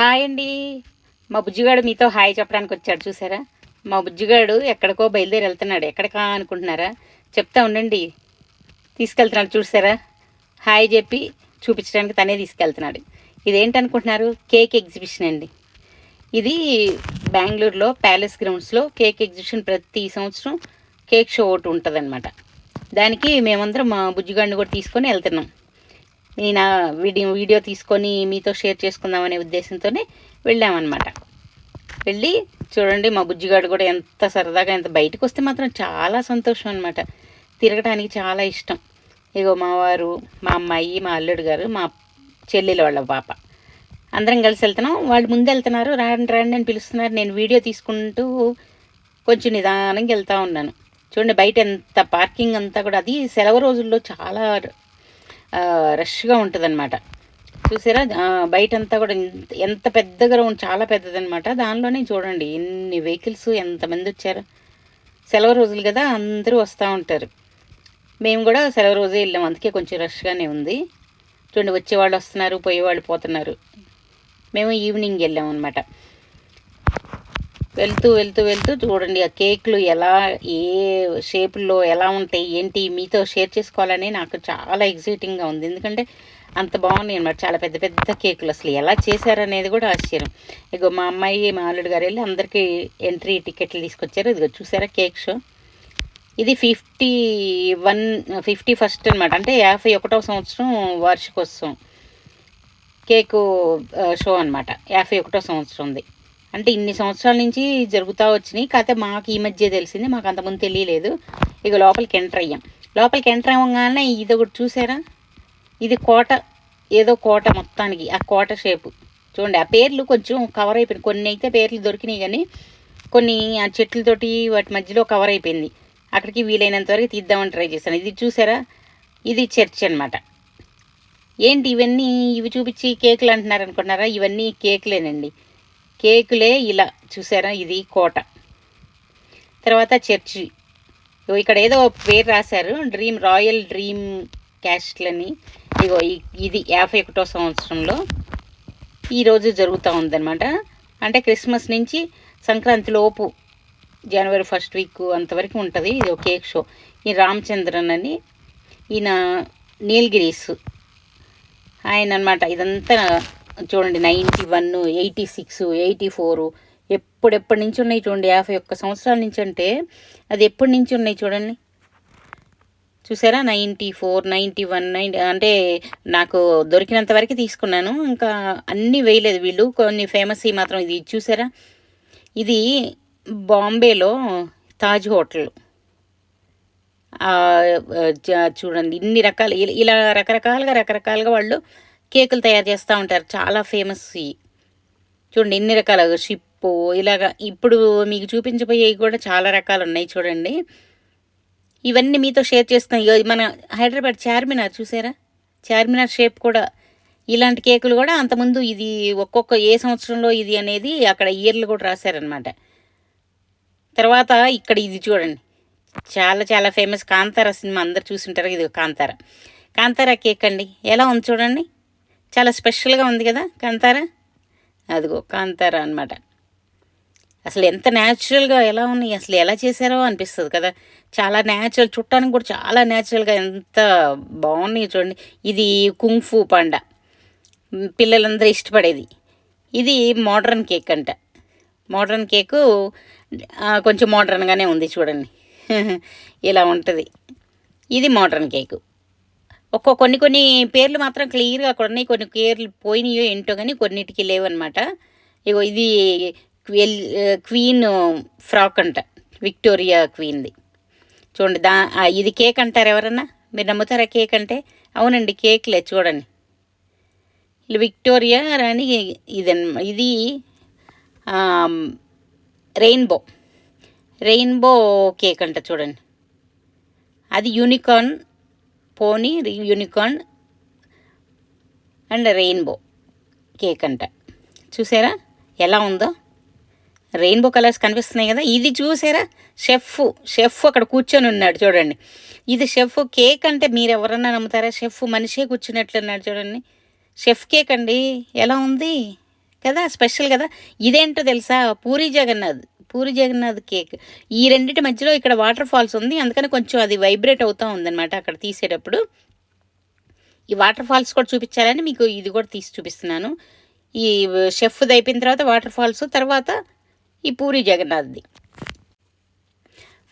Hi అండి. మా బుజ్జిగాడు మీతో హాయ్ చెప్పడానికి వచ్చాడు చూసారా? మా బుజ్జిగాడు ఎక్కడికో బయలుదేరి వెళ్తున్నాడు. ఎక్కడికా అనుకుంటున్నారా? చెప్తా ఉండండి. తీసుకెళ్తున్నాడు చూసారా? హాయ్ చెప్పి చూపించడానికి తనే తీసుకెళ్తున్నాడు. ఇదేంటనుకుంటున్నారు కేక్ ఎగ్జిబిషన్ అండి. ఇది బెంగళూరులో ప్యాలెస్ గ్రౌండ్స్లో కేక్ ఎగ్జిబిషన్ ప్రతి సంవత్సరం కేక్ షో ఒకటి ఉంటుందన్నమాట. దానికి మేమందరం మా బుజ్జిగాడిని కూడా తీసుకొని వెళ్తున్నాం. నేను వీడియో వీడియో తీసుకొని మీతో షేర్ చేసుకుందామనే ఉద్దేశంతోనే వెళ్ళామన్నమాట. వెళ్ళి చూడండి మా బుజ్జిగాడు కూడా ఎంత సరదాగా ఎంత బయటకు వస్తే మాత్రం చాలా సంతోషం అనమాట తిరగడానికి చాలా ఇష్టం. ఇగో మా వారు మా అమ్మాయి మా అల్లుడు గారు మా చెల్లెలు వాళ్ళ పాప. అందరం కలిసి వెళ్తున్నాం. వాళ్ళు ముందు వెళ్తున్నారు రాండి రండి అని పిలుస్తున్నారు. నేను వీడియో తీసుకుంటూ కొంచెం నిదానంగా వెళ్తూ ఉన్నాను. చూడండి బయట ఎంత పార్కింగ్ అంతా కూడా అది సెలవు రోజుల్లో చాలా రష్గా ఉంటుందన్నమాట. చూసారా? బయటంతా కూడా ఎంత- పెద్దగా పెద్ద గ్రౌండ్ చాలా పెద్దదనమాట దానిలోనే చూడండి ఎన్ని వెహికల్స్ ఎంతమంది వచ్చారు. సెలవు రోజులు కదా అందరూ వస్తూ ఉంటారు. మేము కూడా సెలవు రోజే వెళ్ళాం అందుకే కొంచెం రష్గానే ఉంది. చూడండి వచ్చేవాళ్ళు వస్తున్నారు పోయేవాళ్ళు పోతున్నారు. మేము ఈవినింగ్ వెళ్ళాం అనమాట వెళ్తూ వెళ్తూ వెళ్తూ చూడండి ఆ కేకులు ఎలా ఏ షేపుల్లో ఎలా ఉంటాయి ఏంటి మీతో షేర్ చేసుకోవాలని నాకు చాలా ఎగ్జైటింగ్గా ఉంది. ఎందుకంటే అంత బాగున్నాయి అనమాట చాలా పెద్ద పెద్ద కేకులు అసలు. ఎలా చేశారనేది కూడా ఆశ్చర్యం. ఇగో మా అమ్మాయి మా ఆలుడు గారు వెళ్ళి అందరికీ ఎంట్రీ టికెట్లు తీసుకొచ్చారు. ఇదిగో చూసారా కేక్ షో? ఇది ఫిఫ్టీ వన్ ఫిఫ్టీ ఫస్ట్ అనమాట అంటే యాభై ఒకటో సంవత్సరం వార్షికోత్సవం. కేకు షో అనమాట యాభై ఒకటో సంవత్సరం ఉంది అంటే ఇన్ని సంవత్సరాల నుంచి జరుగుతూ వచ్చినాయి. కాకపోతే మాకు ఈ మధ్య తెలిసింది మాకు అంతకుముందు తెలియలేదు. ఇక లోపలికి ఎంటర్ అయ్యాం. లోపలికి ఎంటర్ అవ్వగానే ఇది ఒకటి చూసారా? ఇది కోట ఏదో కోట మొత్తానికి ఆ కోట షేపు. చూడండి ఆ పేర్లు కొంచెం కవర్ అయిపోయింది కొన్ని అయితే పేర్లు దొరికినాయి కానీ కొన్ని ఆ చెట్లతోటి వాటి మధ్యలో కవర్ అయిపోయింది. అక్కడికి వీలైనంత వరకు తీద్దామని ట్రై చేశాను. ఇది చూసారా? ఇది చర్చ్ అన్నమాట. ఏంటి ఇవన్నీ? ఇవి చూపించి కేకులు అంటున్నారు అనుకున్నారా? ఇవన్నీ కేకులేనండి. కేకులే ఇలా చూసారా? ఇది కోట. తర్వాత చర్చి. ఇగో ఇక్కడ ఏదో పేరు రాశారు డ్రీమ్ రాయల్ డ్రీమ్ క్యాస్ట్లని. ఇగో ఈ- ఇది యాభై ఒకటో సంవత్సరంలో ఈరోజు జరుగుతూ ఉందన్నమాట. అంటే క్రిస్మస్ నుంచి సంక్రాంతి లోపు జనవరి ఫస్ట్ వీక్ అంతవరకు ఉంటుంది ఇది ఒక కేక్ షో. ఈ రామచంద్రన్ అని ఈయన నీలగిరీస్. ఆయన అనమాట ఇదంతా చూడండి ninety one eighty six eighty four ఎప్పుడెప్పటి నుంచి ఉన్నాయి చూడండి యాభై ఒక్క సంవత్సరాల నుంచి అంటే అది ఎప్పటి నుంచి ఉన్నాయి చూడండి? చూసారా? Ninety four ninety one nine అంటే నాకు దొరికినంత వరకు తీసుకున్నాను. ఇంకా అన్నీ వేయలేదు వీళ్ళు. కొన్ని ఫేమస్ మాత్రం ఇది చూసారా? ఇది బాంబేలో తాజ్ హోటల్. చూడండి ఇన్ని రకాలు ఇలా రకరకాలుగా రకరకాలుగా వాళ్ళు కేకులు తయారు చేస్తూ ఉంటారు. చాలా ఫేమస్ ఇవి. చూడండి ఎన్ని రకాల షిప్పు ఇలాగా ఇప్పుడు మీకు చూపించబోయేవి కూడా చాలా రకాలు ఉన్నాయి చూడండి. ఇవన్నీ మీతో షేర్ చేస్తున్నాయి మన హైదరాబాద్ చార్మినార్ చూసారా? చార్మినార్ షేప్ కూడా ఇలాంటి కేకులు కూడా అంతకుముందు ఇది ఒక్కొక్క ఏ సంవత్సరంలో ఇది అనేది అక్కడ ఇయర్లు కూడా రాశారనమాట తర్వాత ఇక్కడ ఇది చూడండి. చాలా చాలా ఫేమస్ కాంతార సినిమా అందరు చూసుంటారు. ఇది కాంతార. కాంతార కేక్ అండి. ఎలా ఉంది చూడండి? చాలా స్పెషల్గా ఉంది కదా కాంతార? అదిగో కాంతార అన్నమాట. అసలు ఎంత న్యాచురల్గా ఎలా ఉన్నాయి అసలు ఎలా చేశారో అనిపిస్తుంది కదా. చాలా న్యాచురల్ చుట్టానికి కూడా చాలా న్యాచురల్గా ఎంత బాగున్నాయి చూడండి. ఇది కుంగ్ఫు పండ. పిల్లలందరూ ఇష్టపడేది. ఇది మోడ్రన్ కేక్ అంట. మోడ్రన్ కేకు కొంచెం మోడ్రన్గానే ఉంది చూడండి. ఇలా ఉంటుంది. ఇది మోడ్రన్ కేకు. ఒక్కో కొన్ని కొన్ని పేర్లు మాత్రం క్లియర్గా అక్కడ ఉన్నాయి. కొన్ని పేర్లు పోయినాయో ఏంటో కానీ కొన్నిటికి లేవన్నమాట. ఇగో ఇది క్వెల్ క్వీన్ ఫ్రాక్ అంట. విక్టోరియా క్వీన్ది. చూడండి దా ఇది కేక్ అంటారు ఎవరన్నా? మీరు నమ్ముతారా కేక్ అంటే? అవునండి కేక్లే చూడండి. ఇలా విక్టోరియా రాని ఇది ఇది రెయిన్బో. రెయిన్బో కేక్ అంట చూడండి. అది యూనికార్న్ పోనీ యూనికార్న్ అండ్ రెయిన్బో కేక్ అంట. చూసారా? ఎలా ఉందో? రెయిన్బో కలర్స్ కనిపిస్తున్నాయి కదా? ఇది చూసారా? షెఫ్ షెఫ్ అక్కడ కూర్చొని ఉన్నాడు చూడండి. ఇది షెఫ్ కేక్ అంటే మీరు ఎవరన్నా నమ్ముతారా? షెఫ్ మనిషే కూర్చున్నట్లున్నాడు చూడండి. షెఫ్ కేక్ అండి. ఎలా ఉంది? కదా? స్పెషల్ కదా? ఇదేంటో తెలుసా? పూరి జగన్నాథ్. పూరి జగన్నాథ్ కేక్. ఈ రెండింటి మధ్యలో ఇక్కడ వాటర్ ఫాల్స్ ఉంది. అందుకని కొంచెం అది వైబ్రేట్ అవుతూ ఉందన్నమాట అక్కడ తీసేటప్పుడు. ఈ వాటర్ ఫాల్స్ కూడా చూపించాలని మీకు ఇది కూడా తీసి చూపిస్తున్నాను. ఈ షెఫ్ది అయిపోయిన తర్వాత వాటర్ ఫాల్స్ తర్వాత ఈ పూరి జగన్నాథ్ది.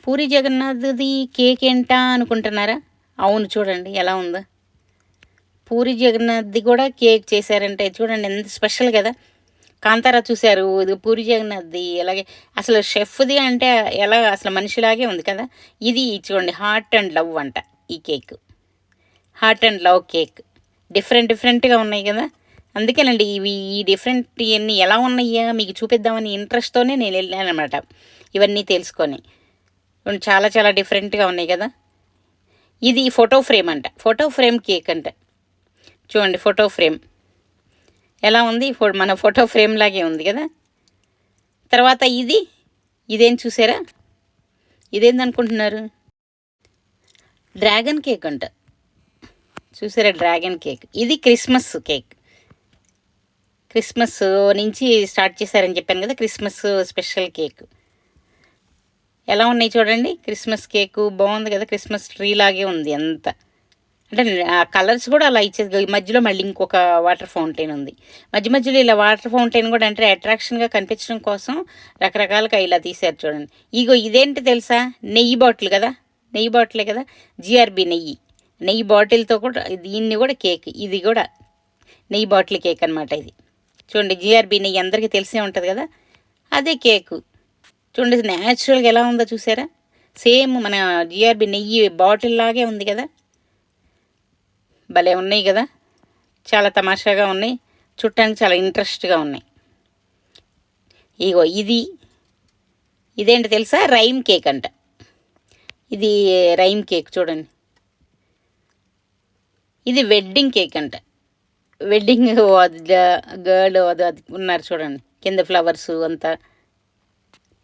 పూరి జగన్నాథ్ది కేక్ ఏంటా అనుకుంటున్నారా? అవును చూడండి ఎలా ఉందో. పూరి జగన్నాథ్ది కూడా కేక్ చేశారంటే చూడండి ఎంత స్పెషల్ కదా. కాంతారా చూశారు ఇది పూరి జగన్నాథ్ది అలాగే అసలు షెఫ్ది అంటే ఎలా అసలు మనిషిలాగే ఉంది కదా. ఇది చూడండి హార్ట్ అండ్ లవ్ అంట ఈ cake. Heart and love cake. Different డిఫరెంట్గా ఉన్నాయి కదా. అందుకేనండి ఇవి ఈ డిఫరెంట్ ఇవన్నీ ఎలా ఉన్నాయా మీకు చూపిద్దామని ఇంట్రెస్ట్తోనే నేను వెళ్ళాను అనమాట ఇవన్నీ తెలుసుకొని. చాలా చాలా డిఫరెంట్గా ఉన్నాయి కదా. ఇది ఫోటో ఫ్రేమ్ అంట. ఫోటో ఫ్రేమ్ కేక్ అంట. చూడండి ఫోటో ఫ్రేమ్. ఎలా ఉంది? మన ఫోటో ఫ్రేమ్ లాగే ఉంది కదా? తర్వాత ఇది ఇదేం చూసారా? ఇదేందనుకుంటున్నారు? డ్రాగన్ కేక్ అంట. చూసారా డ్రాగన్ కేక్? ఇది క్రిస్మస్ కేక్. క్రిస్మస్ నుంచి స్టార్ట్ చేశారని చెప్పాను కదా క్రిస్మస్ స్పెషల్ కేక్. ఎలా ఉన్నాయి చూడండి? క్రిస్మస్ కేకు బాగుంది కదా క్రిస్మస్ ట్రీ లాగే ఉంది అంత. అంటే ఆ కలర్స్ కూడా అలా ఇచ్చేది. మధ్యలో మళ్ళీ ఇంకొక వాటర్ ఫౌంటైన్ ఉంది. మధ్య మధ్యలో ఇలా వాటర్ ఫౌంటైన్ కూడా అంటే అట్రాక్షన్గా కనిపించడం కోసం రకరకాలుగా ఇలా తీశారు చూడండి. ఇగో ఇదేంటి తెలుసా? నెయ్యి బాటిల్ కదా? నెయ్యి బాటిలే కదా? జిఆర్బి నెయ్యి. నెయ్యి బాటిల్తో కూడా దీన్ని కూడా కేక్. ఇది కూడా నెయ్యి బాటిల్ కేక్ అనమాట ఇది. చూడండి జిఆర్బి నెయ్యి అందరికీ తెలిసే ఉంటుంది కదా? అదే కేకు. చూడండి న్యాచురల్గా ఎలా ఉందో చూసారా? సేమ్ మన జిఆర్బి నెయ్యి బాటిల్ లాగే ఉంది కదా? భలే ఉన్నాయి కదా. చాలా తమాషాగా ఉన్నాయి. చుట్టానికి చాలా ఇంట్రెస్ట్గా ఉన్నాయి. ఇగో ఇది ఇదేంటి తెలుసా? రైమ్ కేక్ అంట. ఇది రైమ్ కేక్ చూడండి. ఇది వెడ్డింగ్ కేక్ అంట. వెడ్డింగ్ గర్ల్ అది అది ఉన్నారు చూడండి. కింద ఫ్లవర్స్ అంతా.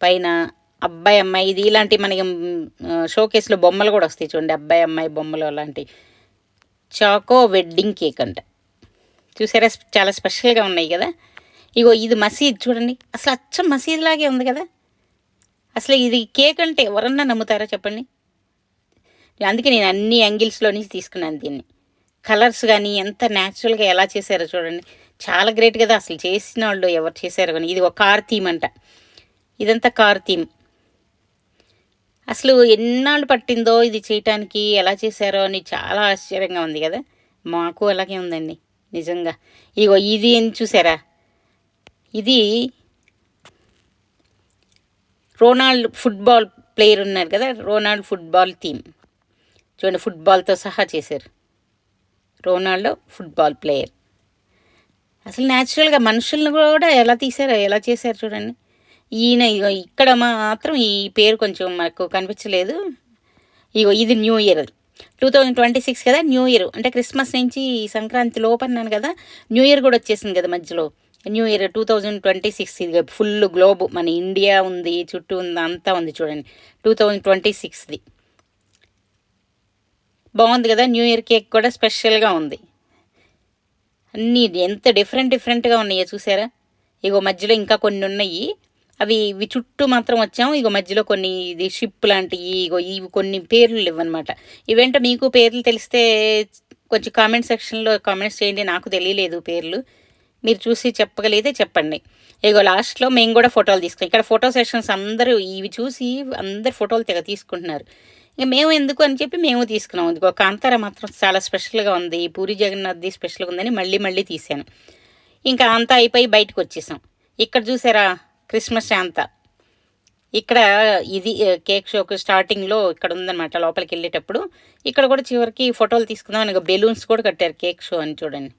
పైన అబ్బాయి అమ్మాయి ఇది ఇలాంటి మనకి షోకేస్లో బొమ్మలు కూడా వస్తాయి చూడండి. అబ్బాయి అమ్మాయి బొమ్మలు అలాంటివి చాకో వెడ్డింగ్ కేక్ అంట. చూసారా? చాలా స్పెషల్గా ఉన్నాయి కదా? ఇగో ఇది మసీద్ చూడండి. అసలు అచ్చం మసీద్ లాగే ఉంది కదా? అసలు ఇది కేక్ అంటే ఎవరన్నా నమ్ముతారా చెప్పండి? అందుకే నేను అన్ని యాంగిల్స్లో నుంచి తీసుకున్నాను దీన్ని. కలర్స్ కానీ ఎంత న్యాచురల్గా ఎలా చేశారో చూడండి. చాలా గ్రేట్ కదా? అసలు చేసిన వాళ్ళు ఎవరు చేశారు కానీ ఇది ఒక కార్ థీమ్ అంట. ఇదంతా కార్ థీమ్. అసలు ఎన్నాళ్ళు పట్టిందో ఇది చేయటానికి ఎలా చేశారో అని చాలా ఆశ్చర్యంగా ఉంది కదా. మాకు అలాగే ఉందండి నిజంగా. ఇగో ఇది ఏం చూసారా? ఇది రోనాల్డ్ ఫుట్బాల్ ప్లేయర్ ఉన్నారు కదా రోనాల్డ్ ఫుట్బాల్ థీమ్ చూడండి ఫుట్బాల్తో సహా చేశారు. Ronaldo football player. అసలు న్యాచురల్గా మనుషులను కూడా ఎలా తీశారో ఎలా చేశారు చూడండి. ఈయన ఇక్కడ మాత్రం ఈ పేరు కొంచెం మాకు కనిపించలేదు. ఇగో ఇది new year two thousand twenty six కదా న్యూ ఇయర్. అంటే క్రిస్మస్ నుంచి సంక్రాంతి లోపన్నాను కదా న్యూ ఇయర్ కూడా వచ్చేసింది కదా మధ్యలో. New year two thousand twenty six ఇది ఫుల్ గ్లోబ్. మన ఇండియా ఉంది చుట్టూ ఉంది అంతా ఉంది చూడండి. టూ థౌజండ్ ట్వంటీ సిక్స్ది బాగుంది కదా న్యూ ఇయర్ కేక్ కూడా స్పెషల్గా ఉంది. అన్నీ ఎంత డిఫరెంట్ డిఫరెంట్గా ఉన్నాయో చూసారా? ఇగో మధ్యలో ఇంకా కొన్ని ఉన్నాయి. అవి ఇవి చుట్టూ మాత్రం వచ్చాము. ఇగో మధ్యలో కొన్ని ఇది షిప్ లాంటివి ఇగో ఇవి కొన్ని పేర్లు ఇవ్వనమాట ఇవేంటో మీకు పేర్లు తెలిస్తే కొంచెం కామెంట్ సెక్షన్లో కామెంట్స్ చేయండి. నాకు తెలియలేదు పేర్లు. మీరు చూసి చెప్పగలిగితే చెప్పండి. ఇగో లాస్ట్లో మేము కూడా ఫోటోలు తీసుకున్నాం. ఇక్కడ ఫోటో సెషన్స్ అందరూ ఇవి చూసి అందరు ఫోటోలు తెగ తీసుకుంటున్నారు. ఇంకా మేము ఎందుకు అని చెప్పి మేము తీసుకున్నాం. ఇదిగో కాంతార మాత్రం చాలా స్పెషల్గా ఉంది. పూరి జగన్నాథ్ది స్పెషల్గా ఉందని మళ్ళీ మళ్ళీ తీసాను ఇంకా అంతా అయిపోయి బయటకు వచ్చేసాం. ఇక్కడ చూసారా? క్రిస్మస్ శాంత ఇక్కడ ఇది కేక్ షోకి స్టార్టింగ్లో ఇక్కడ ఉందన్నమాట లోపలికి వెళ్ళేటప్పుడు. ఇక్కడ కూడా చివరికి ఫోటోలు తీసుకుందాం ఇక బెలూన్స్ కూడా కట్టారు కేక్ షో అని చూడండి.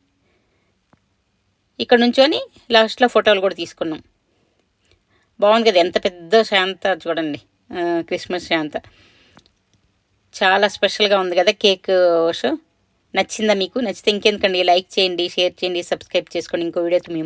ఇక్కడ నుంచొని లాస్ట్లో ఫోటోలు కూడా తీసుకున్నాం. బాగుంది కదా ఎంత పెద్ద శాంత చూడండి క్రిస్మస్ శాంత. చాలా స్పెషల్గా ఉంది కదా కేక్ షో. నచ్చిందా మీకు? నచ్చితే ఇంకెందుకండి? లైక్ చేయండి షేర్ చేయండి సబ్స్క్రైబ్ చేసుకోండి. ఇంకో వీడియోతో మేము